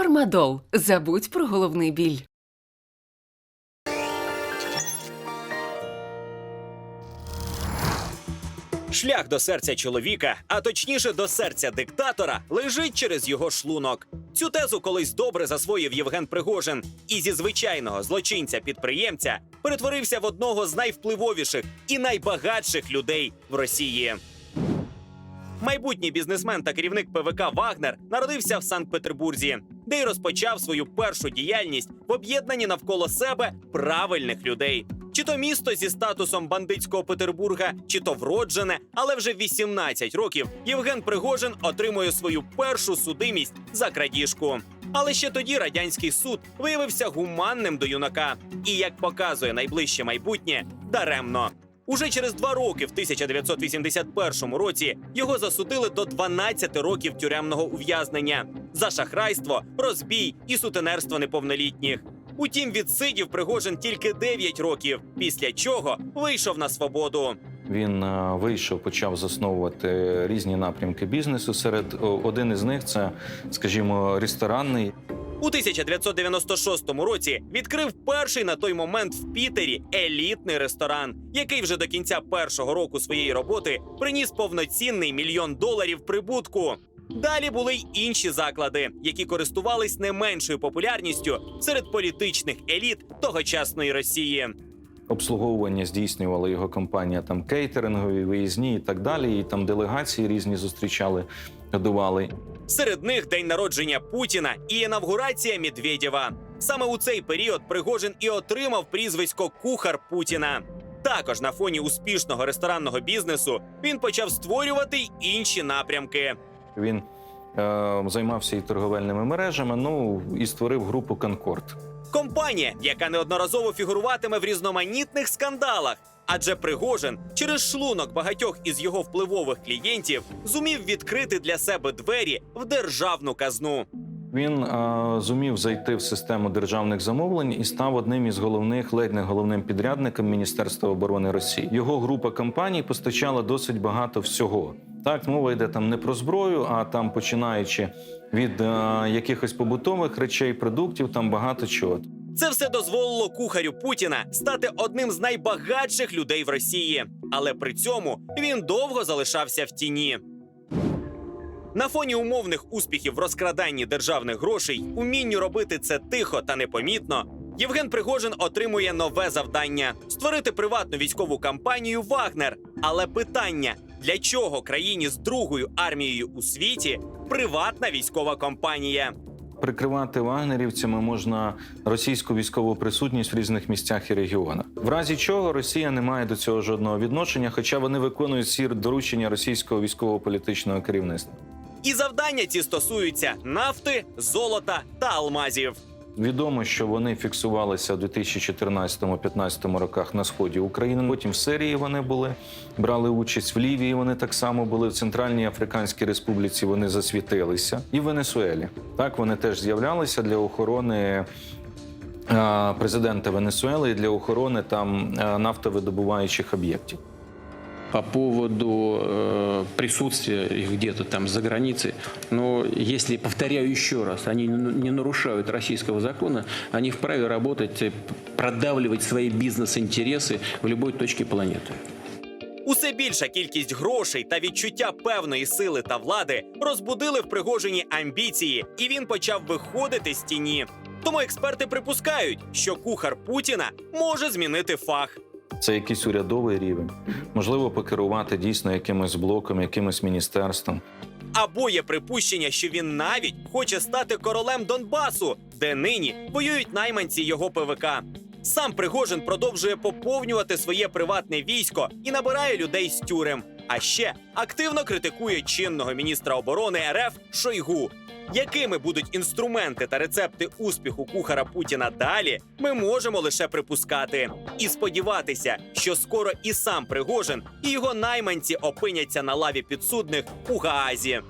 Фармадол. Забудь про головний біль. Шлях до серця чоловіка, а точніше до серця диктатора, лежить через його шлунок. Цю тезу колись добре засвоїв Євген Пригожин і зі звичайного злочинця-підприємця перетворився в одного з найвпливовіших і найбагатших людей в Росії. Майбутній бізнесмен та керівник ПВК Вагнер народився в Санкт-Петербурзі, де й розпочав свою першу діяльність в об'єднанні навколо себе правильних людей. Чи то місто зі статусом бандитського Петербурга, чи то вроджене, але вже 18 років Євген Пригожин отримує свою першу судимість за крадіжку. Але ще тоді радянський суд виявився гуманним до юнака, і як показує найближче майбутнє, даремно. Уже через два роки, в 1981 році, його засудили до 12 років тюремного ув'язнення за шахрайство, розбій і сутенерство неповнолітніх. Утім, відсидів Пригожин тільки 9 років, після чого вийшов на свободу. Він е, вийшов, почав засновувати різні напрямки бізнесу. Серед один із них це, скажімо, ресторанний. У 1996 році відкрив перший на той момент в Пітері елітний ресторан, який вже до кінця першого року своєї роботи приніс повноцінний мільйон доларів прибутку. Далі були й інші заклади, які користувались не меншою популярністю серед політичних еліт тогочасної Росії. Обслуговування здійснювала його компанія там кейтерингові, виїзні і так далі. І там делегації різні зустрічали, годували. Серед них день народження Путіна і інавгурація Медведєва. Саме у цей період Пригожин і отримав прізвисько Кухар Путіна. Також на фоні успішного ресторанного бізнесу він почав створювати й інші напрямки. Він е, займався і торговельними мережами. Ну і створив групу Конкорд. Компанія, яка неодноразово фігуруватиме в різноманітних скандалах. Адже Пригожин через шлунок багатьох із його впливових клієнтів зумів відкрити для себе двері в державну казну. Він е, зумів зайти в систему державних замовлень і став одним із головних, ледь не головним підрядником Міністерства оборони Росії. Його група компаній постачала досить багато всього. Так, мова йде там не про зброю, а там починаючи від е, якихось побутових речей, продуктів, там багато чого. Це все дозволило кухарю Путіна стати одним з найбагатших людей в Росії, але при цьому він довго залишався в тіні. На фоні умовних успіхів в розкраданні державних грошей, умінню робити це тихо та непомітно. Євген Пригожин отримує нове завдання створити приватну військову кампанію Вагнер. Але питання: для чого країні з другою армією у світі приватна військова компанія? Прикривати вагнерівцями можна російську військову присутність в різних місцях і регіонах. В разі чого Росія не має до цього жодного відношення, хоча вони виконують всі доручення російського військово-політичного керівництва. І завдання ці стосуються нафти, золота та алмазів. Відомо, що вони фіксувалися в 2014-2015 роках на сході України. Потім в Сирії вони були, брали участь в Лівії. Вони так само були в Центральній Африканській Республіці. Вони засвітилися, і в Венесуелі. Так вони теж з'являлися для охорони. Президента Венесуели для охорони там нафтовидобуваючих об'єктів по поводу э, присутствия их где-то там за границей. Но если, повторяю еще раз, они не нарушают российского закона, они вправе работать, э, продавливать свои бизнес-интересы в любой точке планеты. Усе більша кількість грошей та відчуття певної сили та влади розбудили в Пригожині амбіції, і він почав виходити з тіні. Тому експерти припускають, що кухар Путіна може змінити фах. Це якийсь урядовий рівень, можливо, покерувати дійсно якимось блоком, якимось міністерством. Або є припущення, що він навіть хоче стати королем Донбасу, де нині воюють найманці його ПВК. Сам Пригожин продовжує поповнювати своє приватне військо і набирає людей з тюрем. А ще активно критикує чинного міністра оборони РФ Шойгу. Якими будуть інструменти та рецепти успіху кухара Путіна далі, ми можемо лише припускати і сподіватися, що скоро і сам Пригожин, і його найманці опиняться на лаві підсудних у Гаазі.